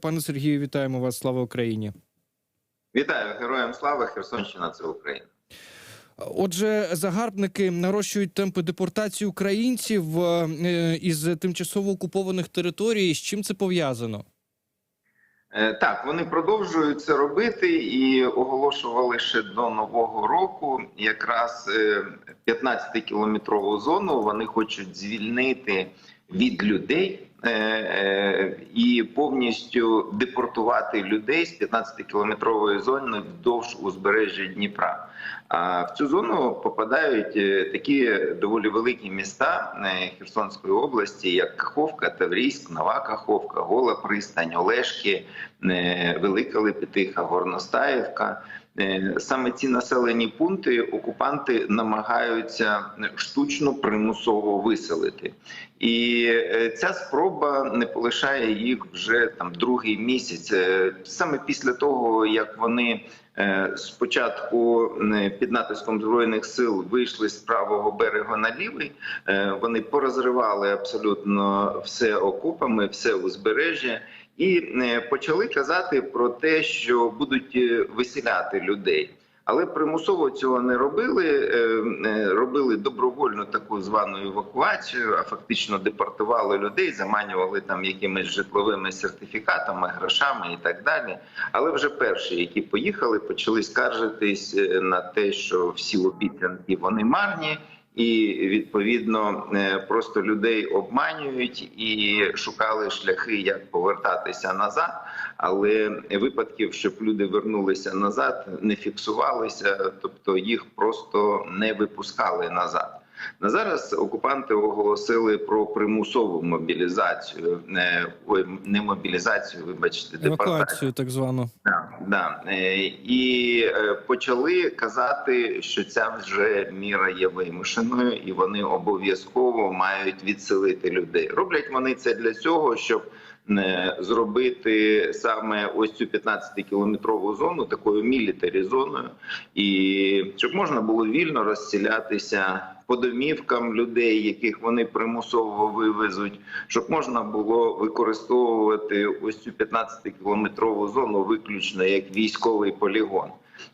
Пане Сергію, вітаємо вас. Слава Україні. Вітаю героям слава Херсонщина. Це Україна. Отже, загарбники нарощують темпи депортації українців е, із тимчасово окупованих територій. З чим це пов'язано? Е, Так, вони продовжують це робити і оголошували ще до нового року. Якраз 15 кілометрову зону вони хочуть звільнити від людей е, е, і повністю депортувати людей з 15 кілометрової зони вдовж узбережжя Дніпра. А в цю зону попадають е, такі доволі великі міста е, Херсонської області, як Каховка, Таврійськ, Нова Каховка, Гола Пристань, Олешки, е, Велика Лепетиха, Горностаївка. Саме ці населені пункти окупанти намагаються штучно примусово виселити, і ця спроба не полишає їх вже там другий місяць. Саме після того як вони спочатку е, під натиском збройних сил вийшли з правого берега на лівий, е, вони порозривали абсолютно все окопами, все узбережжя. І е, почали казати про те, що будуть виселяти людей, але примусово цього не робили. е, е, Робили добровольну таку звану евакуацію, а фактично депортували людей, заманювали там якимись житловими сертифікатами, грошами і так далі. Але вже перші, які поїхали, почали скаржитись е, на те, що всі обіцянки вони марні. І відповідно е, просто людей обманюють і шукали шляхи, як повертатися назад. Але випадків, щоб люди вернулися назад, не фіксувалися, тобто їх просто не випускали назад. На зараз окупанти оголосили про примусову мобілізацію, не мобілізацію, вибачте. Евакуацію, так звану. Да, да. Е, І е, почали казати, що ця вже міра є вимушеною, і вони обов'язково мають відселити людей. Роблять вони це для цього, щоб е, зробити саме ось цю 15-кілометрову зону такою мілітарі зоною, і щоб можна було вільно розселятися по домівкам людей, яких вони примусово вивезуть, щоб можна було використовувати ось цю 15-кілометрову зону виключно як військовий полігон.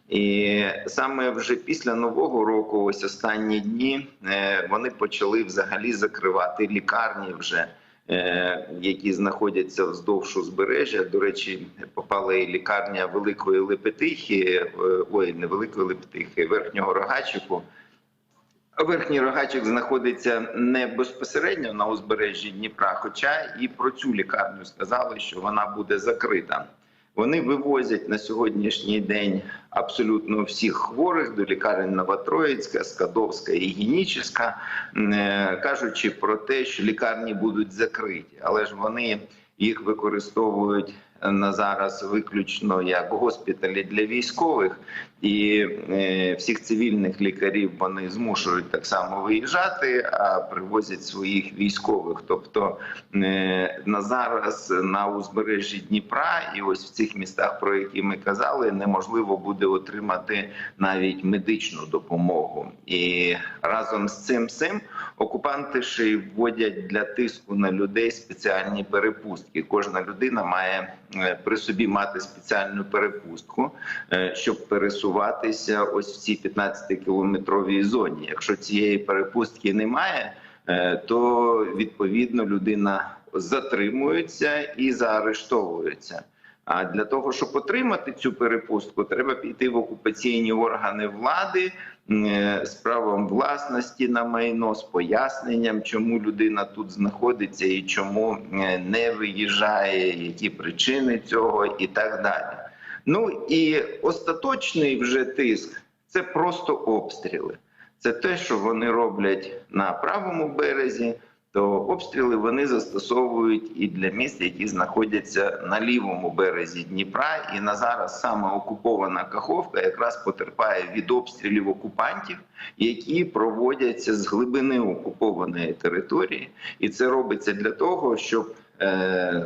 І саме вже після нового року, ось останні дні, е, вони почали взагалі закривати лікарні вже. е, Які знаходяться вздовж узбережжя. До речі, попала і лікарня Великої Лепетихи, е, ой, не Великої Лепетихи, Верхнього Рогачику. Верхній рогачик знаходиться не безпосередньо на узбережжі Дніпра, хоча і про цю лікарню сказали, що вона буде закрита. Вони вивозять на сьогоднішній день абсолютно всіх хворих до лікарень Новотроїцька, Скадовська і Генічеська, е, кажучи про те, що лікарні будуть закриті, але ж вони їх використовують на зараз виключно як госпіталі для військових, і е, всіх цивільних лікарів вони змушують так само виїжджати, а привозять своїх військових. Тобто е, на зараз на узбережжі Дніпра і ось в цих містах, про які ми казали, неможливо буде отримати навіть медичну допомогу. І разом з цим всім окупанти ще й вводять для тиску на людей спеціальні перепустки. Кожна людина має е, при собі мати спеціальну перепустку, щоб пересуватися ось в цій 15-кілометровій зоні. Якщо цієї перепустки немає, е, то відповідно людина затримується і заарештовується. А для того, щоб отримати цю перепустку, треба піти в окупаційні органи влади е, з правом власності на майно, з поясненням, чому людина тут знаходиться і чому е, не виїжджає, які причини цього, і так далі. Ну і остаточний вже тиск це просто обстріли. Це те, що вони роблять на правому березі то обстріли вони застосовують і для міст, які знаходяться на лівому березі Дніпра. І на зараз саме окупована Каховка якраз потерпає від обстрілів окупантів, які проводяться з глибини окупованої території, і це робиться для того, щоб е,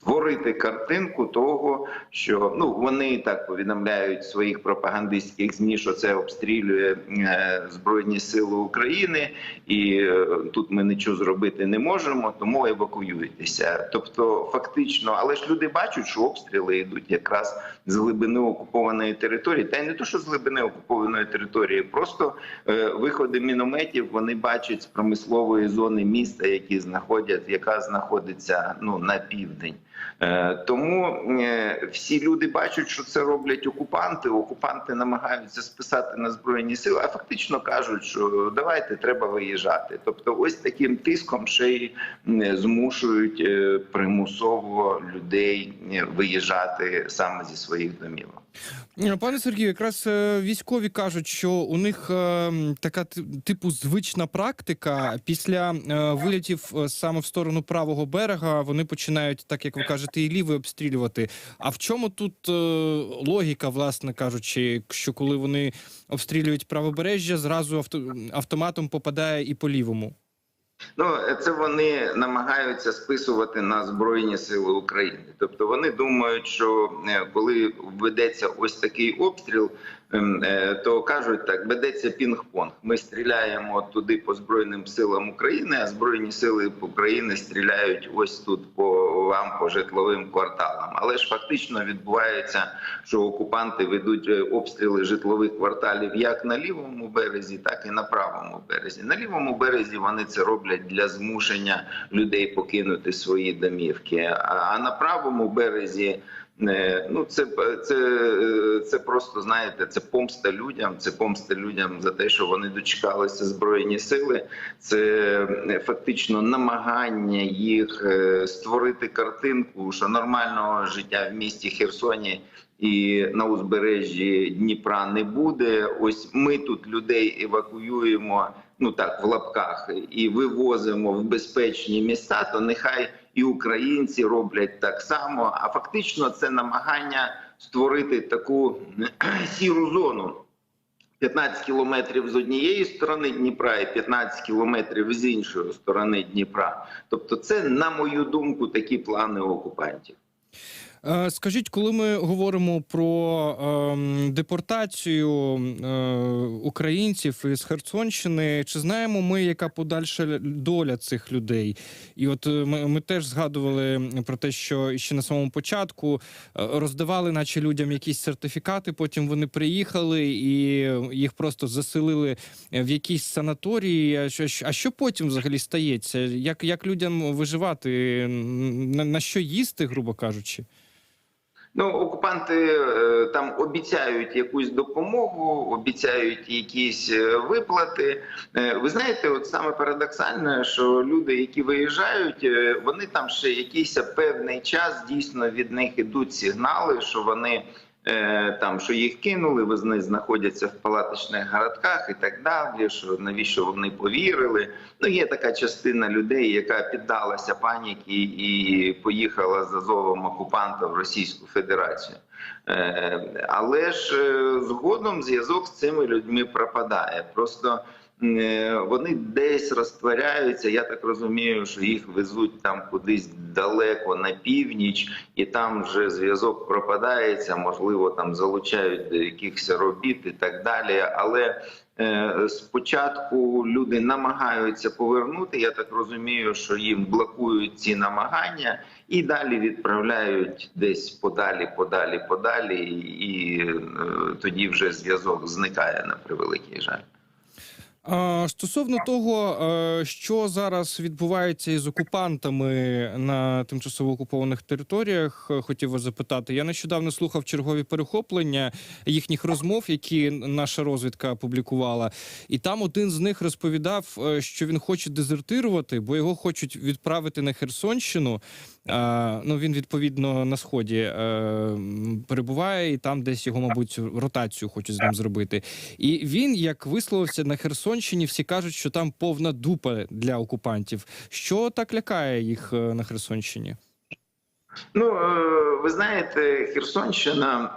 створити картинку того, що ну вони так повідомляють своїх пропагандистських змі, що це обстрілює е, збройні сили України, і е, тут ми нічого зробити не можемо, тому евакуюйтеся. Тобто, фактично, але ж люди бачать, що обстріли йдуть якраз з глибини окупованої території, та й не то, що з глибини окупованої території, просто е, виходи мінометів вони бачать з промислової зони міста, які знаходять, яка знаходиться ну на південь. Е, Тому е, всі люди бачать, що це роблять окупанти. Окупанти намагаються списати на збройні сили, а фактично кажуть, що давайте треба виїжджати. Тобто, ось таким тиском ще й змушують е, примусово людей виїжджати саме зі своїх домівок. Е, Пане Сергію, якраз е, військові кажуть, що у них е, така типу звична практика. Після е, вилітів саме в сторону правого берега вони починають, так як ви кажете, і лівий обстрілювати. А в чому тут логіка, власне кажучи, що коли вони обстрілюють правобережжя, зразу авто, автоматом попадає і по лівому? Ну це вони намагаються списувати на збройні сили України. Тобто вони думають, що е, коли ведеться ось такий обстріл, то кажуть так: ведеться пінг-понг. Ми стріляємо туди по збройним силам України, а збройні сили України стріляють ось тут по вам по житловим кварталам. Але ж фактично відбувається, що окупанти ведуть е, обстріли житлових кварталів як на лівому березі, так і на правому березі. На лівому березі вони це роблять для змушення людей покинути свої домівки. А на правому березі. Е, Ну, це, це, е, це просто знаєте, це помста людям. Це помста людям за те, що вони дочекалися збройні сили. Це е, фактично намагання їх е, створити картинку, що нормального життя в місті Херсоні і на узбережжі Дніпра не буде. Ось ми тут людей евакуюємо. Ну так в лапках і вивозимо в безпечні міста, то нехай і українці роблять так само. А фактично це намагання створити таку сіру зону. 15 кілометрів з однієї сторони Дніпра і 15 кілометрів з іншої сторони Дніпра. Тобто, це, на мою думку, такі плани окупантів. Е, Скажіть, коли ми говоримо про ем, депортацію е, українців із Херсонщини, чи знаємо ми, яка подальша доля цих людей? І от е, ми, ми теж згадували про те, що ще на самому початку роздавали, наче людям якісь сертифікати. Потім вони приїхали і їх просто заселили в якісь санаторії. А що потім взагалі стається? Як, як людям виживати? На, на що їсти, грубо кажучи? Ну, окупанти е, там обіцяють якусь допомогу, обіцяють якісь е, виплати. Е, Ви знаєте, от саме парадоксальне, що люди, які виїжджають, вони там ще якийсь певний час дійсно від них ідуть сигнали, що вони. Е, Там що їх кинули, вони знаходяться в палаточних городках і так далі. Що навіщо вони повірили? Ну є така частина людей, яка піддалася паніки і поїхала за зовом окупанта в Російську Федерацію. Е, Але ж е, згодом зв'язок з цими людьми пропадає. Просто вони десь розтворяються. Я так розумію, що їх везуть там кудись далеко на північ, і там вже зв'язок пропадається. Можливо, там залучають до якихось робіт і так далі. Але е, спочатку люди намагаються повернути. Я так розумію, що їм блокують ці намагання, і далі відправляють десь подалі, подалі, подалі, і е, тоді вже зв'язок зникає на превеликий жаль. Стосовно того, е, що зараз відбувається із окупантами на тимчасово окупованих територіях, е, хотів вас запитати. Я нещодавно слухав чергові перехоплення їхніх розмов, які наша розвідка опублікувала, і там один з них розповідав, е, що він хоче дезертирувати, бо його хочуть відправити на Херсонщину. Ну він відповідно на сході е, перебуває, і там десь його, мабуть, ротацію хочуть з ним зробити. І він, як висловився на Херсонщині, всі кажуть, що там повна дупа для окупантів. Що так лякає їх е, на Херсонщині? Ну е, ви знаєте, Херсонщина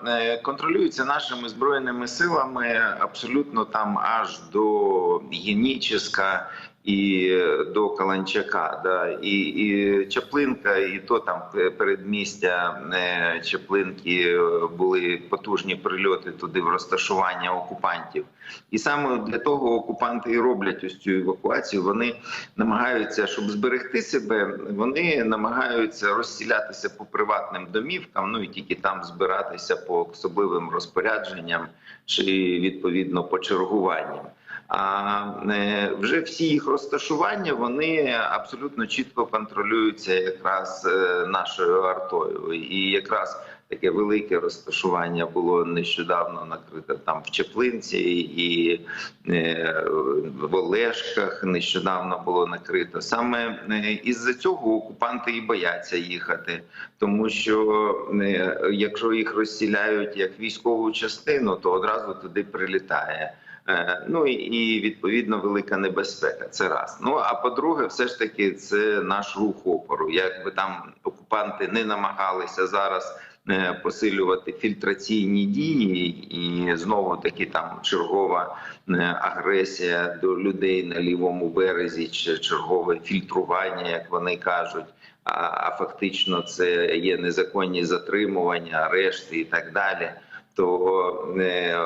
контролюється нашими збройними силами абсолютно там аж до Геніческа і до Каланчака. Да, і, і Чаплинка, і то там передмістя е, Чаплинки е, були потужні прильоти туди в розташування окупантів. І саме для того окупанти і роблять ось цю евакуацію. Вони намагаються, щоб зберегти себе, вони намагаються розсілятися по приватним домівкам, ну і тільки там збиратися по особливим розпорядженням чи відповідно по чергуванням. А е, вже всі їх розташування вони абсолютно чітко контролюються якраз е, нашою артою, і якраз таке велике розташування було нещодавно накрите там в Чеплинці і е, в Олешках. Нещодавно було накрито. Саме е, із-за цього окупанти і бояться їхати, тому що якщо їх розсіляють як військову частину, то одразу туди прилітає. Е, Ну і, відповідно велика небезпека. Це раз. Ну а по-друге, все ж таки, це наш рух опору. Якби там окупанти не намагалися зараз е, посилювати фільтраційні дії, і знову таки там чергова е, агресія до людей на лівому березі, чи чергове фільтрування, як вони кажуть. А, а фактично це є незаконні затримування, арешти і так далі то е,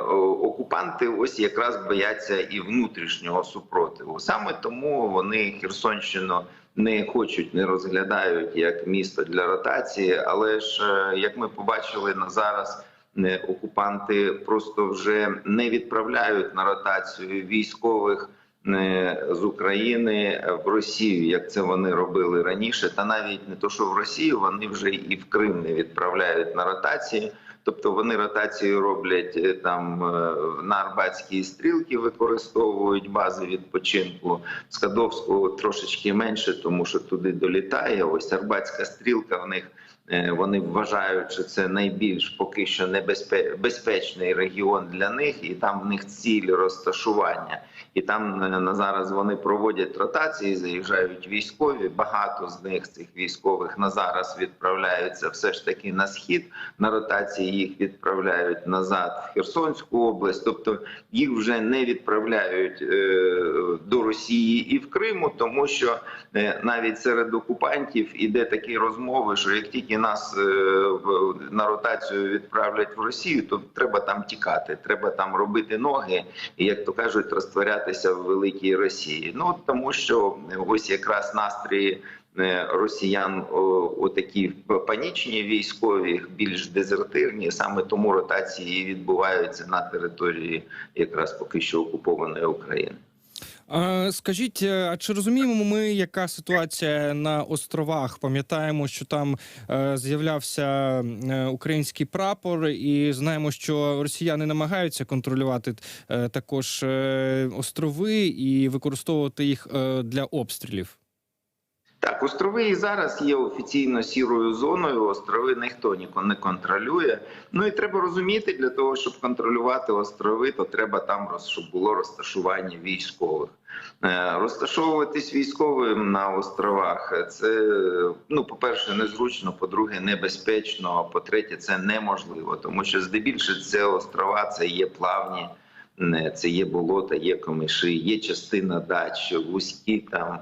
окупанти ось якраз бояться і внутрішнього супротиву. Саме тому вони Херсонщину не хочуть, не розглядають як місто для ротації. Але ж е, як ми побачили на зараз. е, Окупанти просто вже не відправляють на ротацію військових е, з України в Росію, як це вони робили раніше. Та навіть не то, що в Росію вони вже і в Крим не відправляють на ротації. Тобто вони ротацію роблять е, там е, на Арбатській стрілки, використовують бази відпочинку. Скадовського трошечки менше, тому що туди долітає. Ось Арбатська стрілка. В них вони вважають, що це найбільш поки що небезпе- безпечний регіон для них, і там в них ціль розташування. І там е, на зараз вони проводять ротації, заїжджають військові. Багато з них цих військових на зараз відправляються все ж таки на схід. На ротації їх відправляють назад в Херсонську область. Тобто їх вже не відправляють е, до Росії і в Криму, тому що е, навіть серед окупантів іде такі розмови, що як тільки нас е, на ротацію відправлять в Росію, то треба там тікати, треба там робити ноги і, як то кажуть, розтворятися в великій Росії. Ну тому що ось якраз настрої е, росіян отакі панічні військові, більш дезертирні. Саме тому ротації відбуваються на території якраз поки що окупованої України. Скажіть, е, а чи розуміємо ми, яка ситуація на островах? Пам'ятаємо, що там е, з'являвся е, український прапор, і знаємо, що росіяни намагаються контролювати також острови і використовувати їх для обстрілів. Так, острови і зараз є офіційно сірою зоною. Острови ніхто ніко не контролює. Ну і треба розуміти, для того, щоб контролювати острови, то треба там щоб було розташування військових. Е, Розташовуватись військовим на островах це ну, по-перше, незручно, по-друге, небезпечно. а По-третє, це неможливо, тому що здебільше це острова, це є плавні, е, це є болота, є комиші, є частина дач, вузькі там е,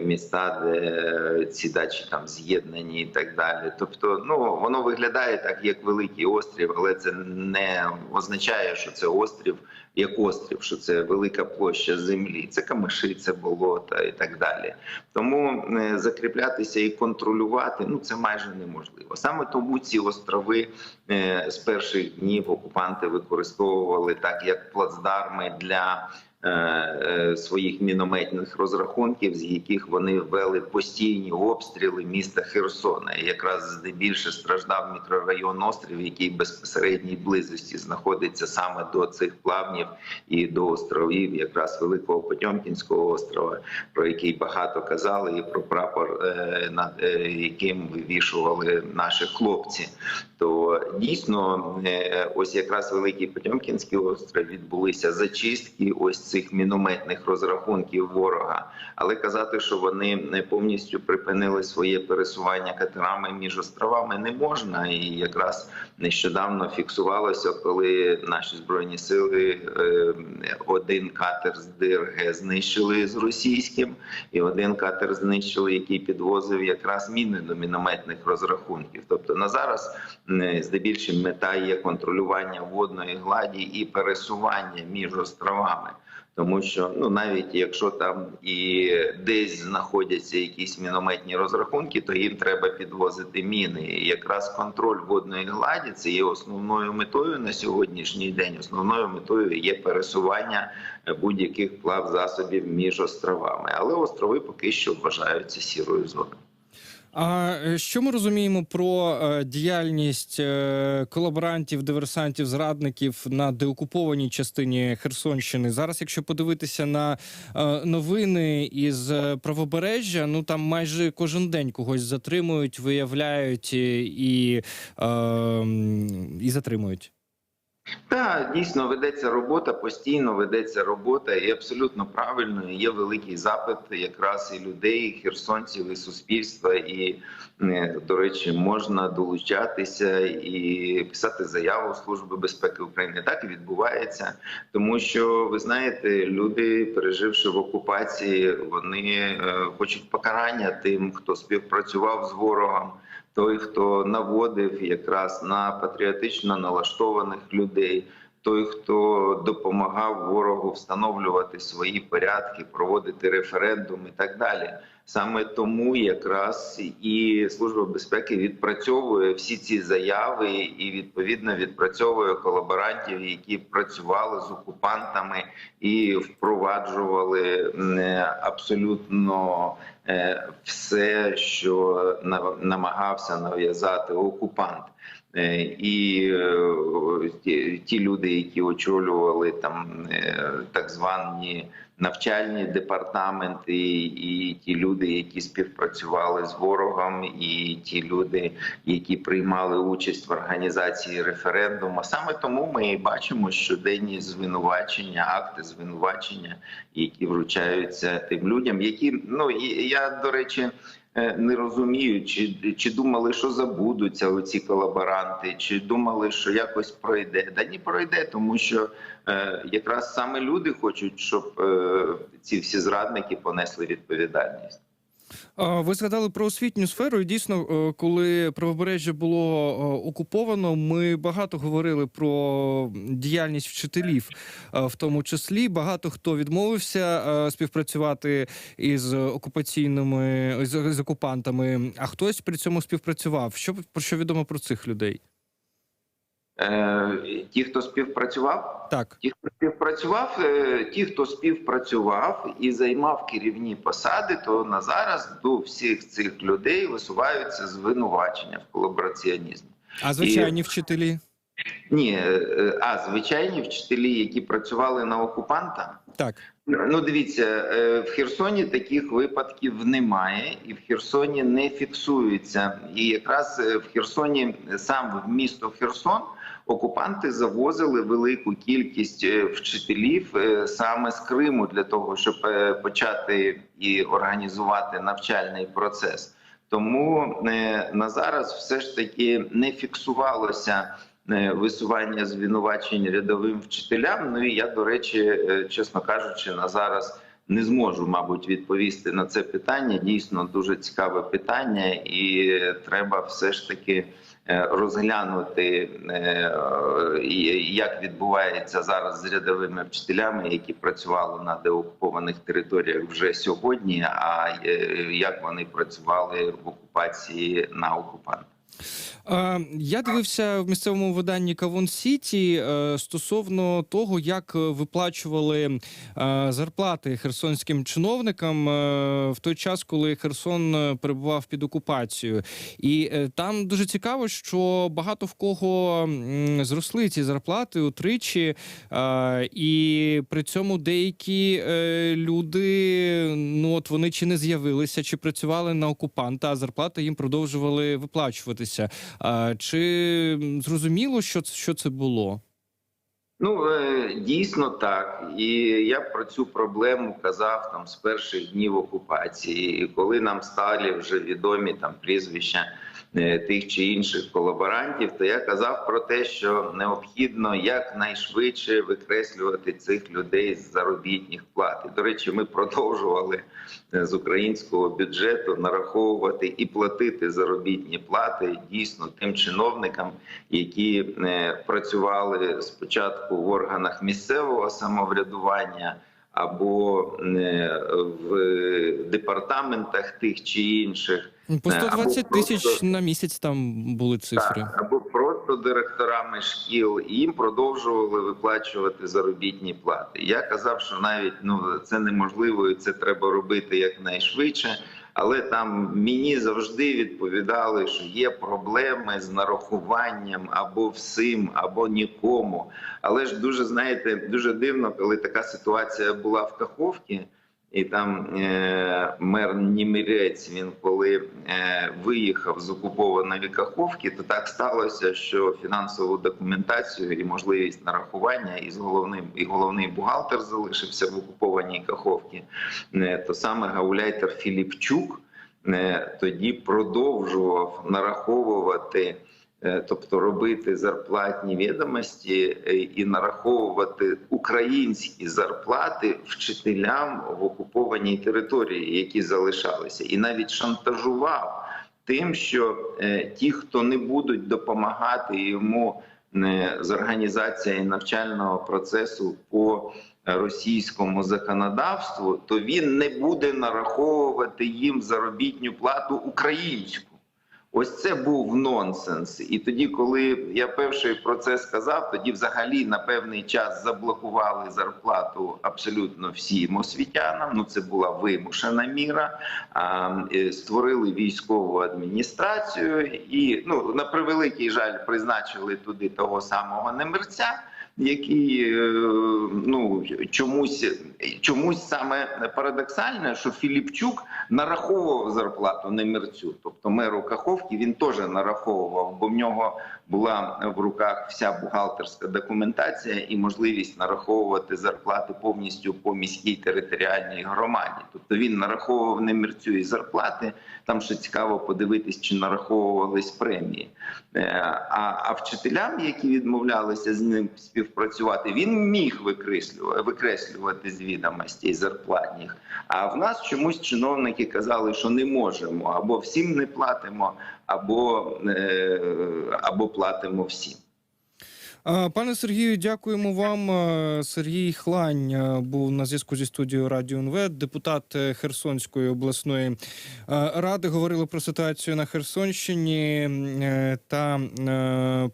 міста, де ці дачі там з'єднані і так далі. Тобто, ну воно виглядає так, як великий острів, але це не означає, що це острів як острів, що це велика площа землі, це камиші, це болота і так далі. Тому е, закріплятися і контролювати ну це майже неможливо. Саме тому ці острови е, з перших днів окупанти використовували так, як плацдарми для. Е, е, Своїх мінометних розрахунків, з яких вони вели постійні обстріли міста Херсона. Якраз здебільше страждав мікрорайон острів, який в безпосередній близості знаходиться саме до цих плавнів і до островів, якраз Великого Потьомкінського острова, про який багато казали, і про прапор, е, над яким вивішували наші хлопці. То дійсно, ось якраз Великий Потьомкінський остров відбулися зачистки. Ось цих мінометних розрахунків ворога, але казати, що вони повністю припинили своє пересування катерами між островами, не можна. І якраз нещодавно фіксувалося, коли наші збройні сили е, один катер з ДРГ знищили з російським, і один катер знищили, який підвозив якраз міни до мінометних розрахунків. Тобто на зараз здебільшого мета є контролювання водної гладі і пересування між островами. Тому що ну навіть якщо там і десь знаходяться якісь мінометні розрахунки, то їм треба підвозити міни. І якраз контроль водної гладі це є основною метою на сьогоднішній день. Основною метою є пересування будь-яких плав засобів між островами. Але острови поки що вважаються сірою зоною. А е, що ми розуміємо про е, діяльність е, колаборантів, диверсантів, зрадників на деокупованій частині Херсонщини? Зараз, якщо подивитися на новини із правобережжя, ну там майже кожен день когось затримують, виявляють і, і, е, і затримують. Так, дійсно ведеться робота, постійно ведеться робота, і абсолютно правильно є великий запит якраз і людей, і херсонців, і суспільства. І е, до речі, можна долучатися і писати заяву Служби безпеки України. Так і відбувається, тому що ви знаєте, люди, переживши в окупації, вони е, хочуть покарання тим, хто співпрацював з ворогом той, хто наводив якраз на патріотично налаштованих людей, той, хто допомагав ворогу встановлювати свої порядки, проводити референдум і так далі. Саме тому якраз і служба безпеки відпрацьовує всі ці заяви і відповідно відпрацьовує колаборантів, які працювали з окупантами і впроваджували е, абсолютно е, все, що намагався нав'язати окупант. Е, І ті, люди, які очолювали там так звані навчальні департаменти, і ті люди, які співпрацювали з ворогом, і ті люди, які приймали участь в організації референдуму. Саме тому ми і бачимо щоденні звинувачення, акти звинувачення, які вручаються тим людям, які ну я до речі. Е, Не розуміють, чи, чи думали, що забудуться оці колаборанти, чи думали, що якось пройде. Да ні, пройде, тому що е, якраз саме люди хочуть, щоб е, ці всі зрадники понесли відповідальність. Ви згадали про освітню сферу. І дійсно, е, коли правобережжя було е, окуповано, ми багато говорили про діяльність вчителів, е, в тому числі багато хто відмовився співпрацювати із окупаційними з окупантами, а хтось при цьому співпрацював. Що про що відомо про цих людей? Е, Ті, хто співпрацював, Так. Ті, хто співпрацював, е, ті, хто співпрацював і займав керівні посади, то на зараз до всіх цих людей висуваються звинувачення в колабораціонізмі. А звичайні вчителі? Ні, е, а звичайні вчителі, які працювали на окупанта. Так. Ну, дивіться, в Херсоні таких випадків немає, і в Херсоні не фіксується. І якраз в Херсоні, сам в місто Херсон, окупанти завозили велику кількість е, вчителів е, саме з Криму для того, щоб е, почати і організувати навчальний процес. Тому на зараз все ж таки не фіксувалося висування звинувачень рядовим вчителям. Ну і я, до речі, чесно кажучи, на зараз не зможу, мабуть, відповісти на це питання. Дійсно дуже цікаве питання, і треба все ж таки розглянути, е, як відбувається зараз з рядовими вчителями, які працювали на деокупованих територіях вже сьогодні. А е, як вони працювали в окупації на окупанта. Я дивився в місцевому виданні Кавон Сіті е, стосовно того, як виплачували е, зарплати херсонським чиновникам е, в той час, коли Херсон перебував під окупацією. І там дуже цікаво, що багато в кого зросли ці зарплати утричі, і при цьому деякі люди, от вони чи не з'явилися, чи працювали на окупанта, а зарплати їм продовжували виплачуватися. Чи зрозуміло, що що це було? Ну е, дійсно так, і я про цю проблему казав там з перших днів окупації, коли нам стали вже відомі там прізвища тих чи інших колаборантів, то я казав про те, що необхідно якнайшвидше викреслювати цих людей з заробітних плат. І, до речі, ми продовжували е, з українського бюджету нараховувати і платити заробітні плати дійсно тим чиновникам, які е, працювали спочатку в органах місцевого самоврядування або е, в департаментах тих чи інших. По 120 або тисяч просто- на місяць там були цифри. Так, або просто директорами шкіл, і їм продовжували виплачувати заробітні плати. Я казав, що навіть ну це неможливо, і це треба робити якнайшвидше. Але там мені завжди відповідали, що є проблеми з нарахуванням або всім, або нікому. Але ж дуже знаєте, дуже дивно, коли така ситуація була в Каховці. І там е, мер Німірець, він коли е, виїхав з окупованої Каховки, то так сталося, що фінансову документацію і можливість нарахування, і з головним і головний бухгалтер залишився в окупованій Каховці. Е, то саме гауляйтер Філіпчук е, тоді продовжував нараховувати. Е, Тобто робити зарплатні відомості е, і нараховувати українські зарплати вчителям в окупованій території, які залишалися, і навіть шантажував тим, що е, ті, хто не будуть допомагати йому з організацією навчального процесу по російському законодавству, то він не буде нараховувати їм заробітну плату українську. Ось це був нонсенс. І тоді, коли я перший про це сказав, тоді взагалі на певний час заблокували зарплату абсолютно всім освітянам. Ну це була вимушена міра. А, е, створили військову адміністрацію, і ну на превеликий жаль призначили туди того самого немерця. Який е, ну чомусь чомусь саме парадоксальне, що Філіпчук нараховував зарплату не мерцю, тобто меру Каховки він теж нараховував, бо в нього була в руках вся бухгалтерська документація і можливість нараховувати зарплати повністю по міській територіальній громаді. Тобто він нараховував немерцю і зарплати. Там ще цікаво подивитись, чи нараховувались премії. Е, А, а вчителям, які відмовлялися з ним співпрацювати, він міг викреслювати, викреслювати з відомостей зарплатних. А в нас чомусь чиновники казали, що не можемо або всім не платимо, або, е, або платимо всім. Пане Сергію, дякуємо вам. Сергій Хлань був на зв'язку зі студією Радіо НВ, депутат е, Херсонської обласної ради. Говорили про ситуацію на Херсонщині е, та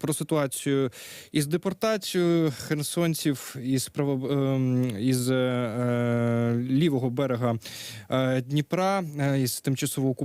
про ситуацію із депортацією херсонців із право із лівого берега Дніпра із тимчасово окупованого